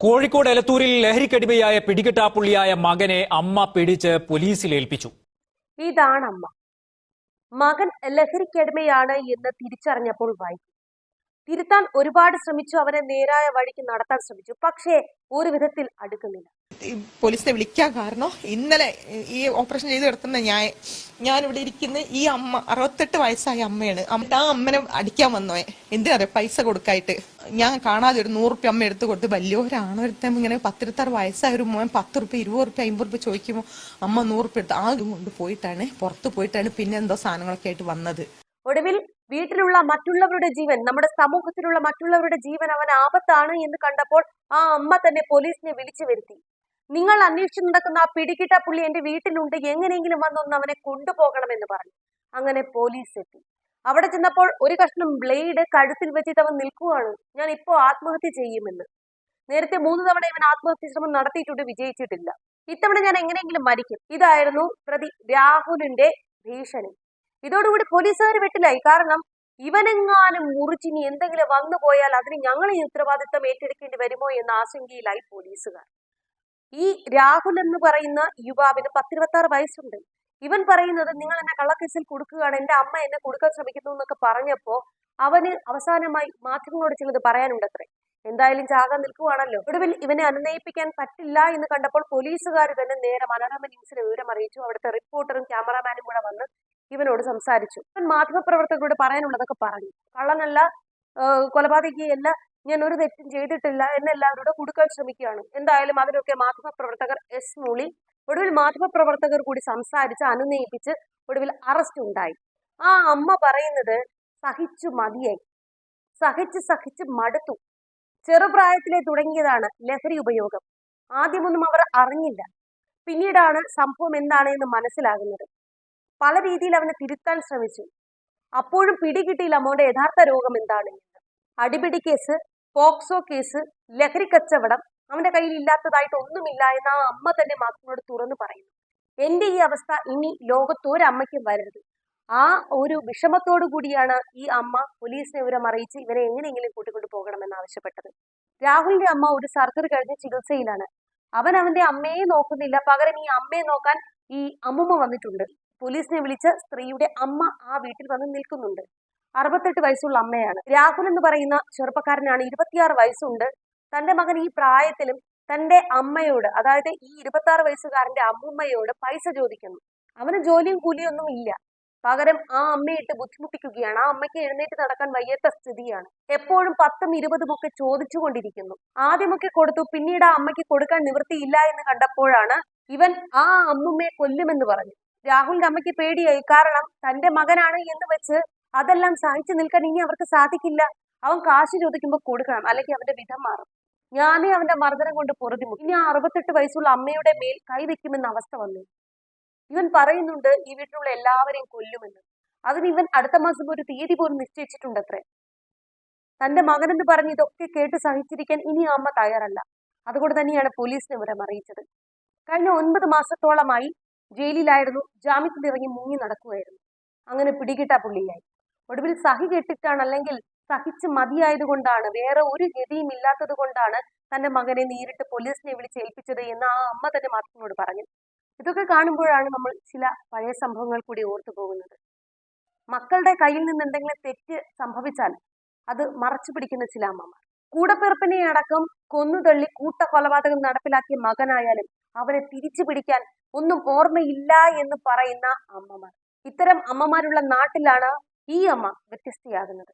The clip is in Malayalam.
കോഴിക്കോട് എലത്തൂരിൽ ലഹരിക്കടിമയായ പിടികെട്ടാപ്പുള്ളിയായ മകനെ അമ്മ പിടിച്ച് പോലീസിൽ ഏൽപ്പിച്ചു. ഇതാണ് അമ്മ. മകൻ ലഹരിക്കടിമയാണ് എന്ന് തിരിച്ചറിഞ്ഞപ്പോൾ വൈകി. തിരുത്താൻ ഒരുപാട് ശ്രമിച്ചു അവരെ നേരായ വഴിക്ക് നടത്താൻ ശ്രമിച്ചു. പക്ഷേ ഒരു വിധത്തിൽ അടുക്കുന്നില്ല. പോലീസിനെ വിളിക്കാൻ കാരണം ഇന്നലെ ഈ ഓപ്പറേഷൻ ചെയ്ത് കിടത്തുന്ന ഞാൻ ഞാൻ ഇവിടെ ഇരിക്കുന്ന ഈ അമ്മ അറുപത്തെട്ട് വയസ്സായ അമ്മയാണ്. അമ്മ- ആ അമ്മനെ അടിക്കാൻ വന്നോയെ എന്തിനറിയാം പൈസ കൊടുക്കായിട്ട്. ഞാൻ കാണാതെ ഒരു നൂറുപ്യ അമ്മ എടുത്തു കൊടുത്ത് വലിയവരാണ് ഒരുത്തം ഇങ്ങനെ പത്തിരുത്താറ് വയസ്സായ ഒരു മോൻ പത്ത് റുപ്യ ഇരുപത് റുപ്യ അമ്പത് റുപ്യ ചോദിക്കുമ്പോൾ അമ്മ നൂറുപ്യ എടുത്ത് ആ കൊണ്ട് പോയിട്ടാണ് പുറത്ത് പോയിട്ടാണ് പിന്നെ എന്തോ സാധനങ്ങളൊക്കെ ആയിട്ട് വന്നത്. ഒടുവിൽ വീട്ടിലുള്ള മറ്റുള്ളവരുടെ ജീവൻ നമ്മുടെ സമൂഹത്തിലുള്ള മറ്റുള്ളവരുടെ ജീവൻ അവൻ ആപത്താണ് എന്ന് കണ്ടപ്പോൾ ആ അമ്മ തന്നെ പോലീസിനെ വിളിച്ചു വരുത്തി. നിങ്ങൾ അന്വേഷിച്ചു നടക്കുന്ന ആ പിടികിട്ട പുള്ളി എന്റെ വീട്ടിലുണ്ട്. എങ്ങനെയെങ്കിലും വന്നൊന്ന് അവനെ കൊണ്ടുപോകണം എന്ന് പറഞ്ഞു. അങ്ങനെ പോലീസ് എത്തി. അവിടെ ചെന്നപ്പോൾ ഒരു കഷ്ണം ബ്ലേഡ് കഴുത്തിൽ വെച്ചിട്ട് അവൻ നിൽക്കുവാണ്. ഞാൻ ഇപ്പോ ആത്മഹത്യ ചെയ്യുമെന്ന്. നേരത്തെ മൂന്ന് തവണ ഇവൻ ആത്മഹത്യ ശ്രമം നടത്തിയിട്ടുണ്ട് വിജയിച്ചിട്ടില്ല. ഇത്തവണ ഞാൻ എങ്ങനെയെങ്കിലും മരിക്കും. ഇതായിരുന്നു പ്രതി രാഹുലിന്റെ ഭീഷണി. ഇതോടുകൂടി പോലീസുകാർ വെട്ടിലായി. കാരണം ഇവനെങ്ങാനും മുറിച്ചിനി എന്തെങ്കിലും വന്നു പോയാൽ അതിന് ഞങ്ങൾ ഈ ഉത്തരവാദിത്തം ഏറ്റെടുക്കേണ്ടി വരുമോ എന്ന ആശങ്കയിലായി പോലീസുകാർ. ഈ രാഹുൽ എന്ന് പറയുന്ന യുവാവിന് പത്തിരുപത്തി ആറ് വയസ്സുണ്ട്. ഇവൻ പറയുന്നത് നിങ്ങൾ എന്നെ കള്ളക്കേസിൽ കൊടുക്കുകയാണ് എന്റെ അമ്മ എന്നെ കൊടുക്കാൻ ശ്രമിക്കുന്നു എന്നൊക്കെ പറഞ്ഞപ്പോ അവന് അവസാനമായി മാധ്യമങ്ങളോട് ചിലത് പറയാനുണ്ട് അത്രേ എന്തായാലും ചാകാൻ നിൽക്കുവാണല്ലോ. ഒടുവിൽ ഇവനെ അനുനയിപ്പിക്കാൻ പറ്റില്ല എന്ന് കണ്ടപ്പോൾ പോലീസുകാർ തന്നെ നേരെ മനോരമ ന്യൂസിന് വിവരം അറിയിച്ചു. അവിടുത്തെ റിപ്പോർട്ടറും ക്യാമറാമാനും കൂടെ വന്ന് ഇവനോട് സംസാരിച്ചു. ഇവൻ മാധ്യമപ്രവർത്തകരോട് പറയാനുള്ളതൊക്കെ പറഞ്ഞു. കള്ളനല്ല കൊലപാതകിയല്ല ഞാൻ ഒരു തെറ്റും ചെയ്തിട്ടില്ല എന്നെ എല്ലാവരോടും കൊടുക്കാൻ ശ്രമിക്കുകയാണ്. എന്തായാലും അതിനൊക്കെ മാധ്യമപ്രവർത്തകർ എസ് മൂളി ഒടുവിൽ മാധ്യമപ്രവർത്തകർ കൂടി സംസാരിച്ച് അനുനയിപ്പിച്ച് ഒടുവിൽ അറസ്റ്റ് ഉണ്ടായി. ആ അമ്മ പറയുന്നത് സഹിച്ചു മതിയായി സഹിച്ച് സഹിച്ച് മടുത്തു. ചെറുപ്രായത്തിലെ തുടങ്ങിയതാണ് ലഹരി ഉപയോഗം. ആദ്യമൊന്നും അവർ അറിഞ്ഞില്ല. പിന്നീടാണ് സംഭവം എന്താണ് എന്ന് മനസ്സിലാകുന്നത്. പല രീതിയിൽ അവനെ തിരുത്താൻ ശ്രമിച്ചു. അപ്പോഴും പിടികിട്ടിയില്ല മോന്റെ യഥാർത്ഥ രോഗം എന്താണ് അടിപിടി കേസ് പോക്സോ കേസ് ലഹരി കച്ചവടം അവന്റെ കയ്യിൽ ഇല്ലാത്തതായിട്ട് ഒന്നുമില്ല എന്ന് ആ അമ്മ തന്നെ മാധ്യമങ്ങളോട് തുറന്നു പറയുന്നു. എന്റെ ഈ അവസ്ഥ ഇനി ലോകത്ത് ഒരമ്മയ്ക്കും വരരുത്. ആ ഒരു വിഷമത്തോടു കൂടിയാണ് ഈ അമ്മ പോലീസിനെ വിവരം അറിയിച്ച് ഇവരെ എങ്ങനെയെങ്കിലും കൂട്ടിക്കൊണ്ടു പോകണമെന്ന് ആവശ്യപ്പെട്ടത്. രാഹുലിന്റെ അമ്മ ഒരു സർജറി കഴിഞ്ഞ് ചികിത്സയിലാണ്. അവൻ അവന്റെ അമ്മയെ നോക്കുന്നില്ല. പകരം ഈ അമ്മയെ നോക്കാൻ ഈ അമ്മുമ്മ വന്നിട്ടുണ്ട്. പോലീസിനെ വിളിച്ച സ്ത്രീയുടെ അമ്മ ആ വീട്ടിൽ വന്ന് നിൽക്കുന്നുണ്ട്. അറുപത്തെട്ട് വയസ്സുള്ള അമ്മയാണ്. രാഹുൽ എന്ന് പറയുന്ന ചെറുപ്പക്കാരനാണ്. ഇരുപത്തിയാറ് വയസ്സുണ്ട്. തന്റെ മകൻ ഈ പ്രായത്തിലും തന്റെ അമ്മയോട് അതായത് ഈ ഇരുപത്തി ആറ് വയസ്സുകാരന്റെ അമ്മൂമ്മയോട് പൈസ ചോദിക്കുന്നു. അവന് ജോലിയും കൂലിയും ഒന്നും ഇല്ല. പകരം ആ അമ്മയിട്ട് ബുദ്ധിമുട്ടിക്കുകയാണ്. ആ അമ്മയ്ക്ക് എഴുന്നേറ്റ് നടക്കാൻ വയ്യാത്ത സ്ഥിതിയാണ്. എപ്പോഴും പത്തും ഇരുപതും ഒക്കെ ചോദിച്ചുകൊണ്ടിരിക്കുന്നു. ആദ്യമൊക്കെ കൊടുത്തു. പിന്നീട് ആ അമ്മയ്ക്ക് കൊടുക്കാൻ നിവൃത്തിയില്ല എന്ന് കണ്ടപ്പോഴാണ് ഇവൻ ആ അമ്മുമ്മയെ കൊല്ലുമെന്ന് പറഞ്ഞു. രാഹുലിന്റെ അമ്മയ്ക്ക് പേടിയായി. കാരണം തന്റെ മകനാണ് എന്ന് വെച്ച് അതെല്ലാം സഹിച്ചു നിൽക്കാൻ ഇനി അവർക്ക് സാധിക്കില്ല. അവൻ കാശ് ചോദിക്കുമ്പോൾ കൊടുക്കണം. അല്ലെങ്കിൽ അവന്റെ വിധം മാറും. ഞാനേ അവന്റെ മർദ്ദനം കൊണ്ട് പൊറുതിമുട്ടി. ഇനി ആ അറുപത്തെട്ട് വയസ്സുള്ള അമ്മയുടെ മേൽ കൈവയ്ക്കുമെന്ന അവസ്ഥ വന്നു. ഇവൻ പറയുന്നുണ്ട് ഈ വീട്ടിലുള്ള എല്ലാവരെയും കൊല്ലുമെന്ന്. അതിന് ഇവൻ അടുത്ത മാസം ഒരു തീയതി പോലും നിശ്ചയിച്ചിട്ടുണ്ട് അത്രേ തന്റെ മകനെന്ന് പറഞ്ഞ് ഇതൊക്കെ കേട്ട് സഹിച്ചിരിക്കാൻ ഇനി അമ്മ തയ്യാറല്ല. അതുകൊണ്ട് തന്നെയാണ് പോലീസിനെ വിവരം അറിയിച്ചത്. കഴിഞ്ഞ ഒൻപത് മാസത്തോളമായി ജയിലിലായിരുന്നു. ജാമ്യത്തിൽ ഇറങ്ങി മുങ്ങി നടക്കുകയായിരുന്നു അങ്ങനെ പിടികിട്ട പുള്ളിയായി. ഒടുവിൽ സഹി കെട്ടിട്ടാണ് അല്ലെങ്കിൽ സഹിച്ച് മതിയായതുകൊണ്ടാണ് വേറെ ഒരു ഗതിയും ഇല്ലാത്തത് കൊണ്ടാണ് തന്റെ മകനെ നേരിട്ട് പോലീസിനെ വിളിച്ച് ഏൽപ്പിച്ചത് എന്ന് ആ അമ്മ തന്നെ മാധ്യമങ്ങളോട് പറഞ്ഞു. ഇതൊക്കെ കാണുമ്പോഴാണ് നമ്മൾ ചില പഴയ സംഭവങ്ങൾ കൂടി ഓർത്തു പോകുന്നത്. മക്കളുടെ കയ്യിൽ നിന്ന് എന്തെങ്കിലും തെറ്റ് സംഭവിച്ചാൽ അത് മറച്ചു പിടിക്കുന്ന ചില അമ്മമാർ. കൂടപ്പിറപ്പിനെ അടക്കം കൊന്നുതള്ളി കൂട്ട കൊലപാതകം നടപ്പിലാക്കിയ മകനായാലും അവനെ തിരിച്ചു പിടിക്കാൻ ഒന്നും ഓർമ്മയില്ല എന്ന് പറയുന്ന അമ്മമാർ. ഇത്തരം അമ്മമാരുള്ള നാട്ടിലാണ് ഈ അമ്മ വ്യത്യസ്തയാകുന്നത്.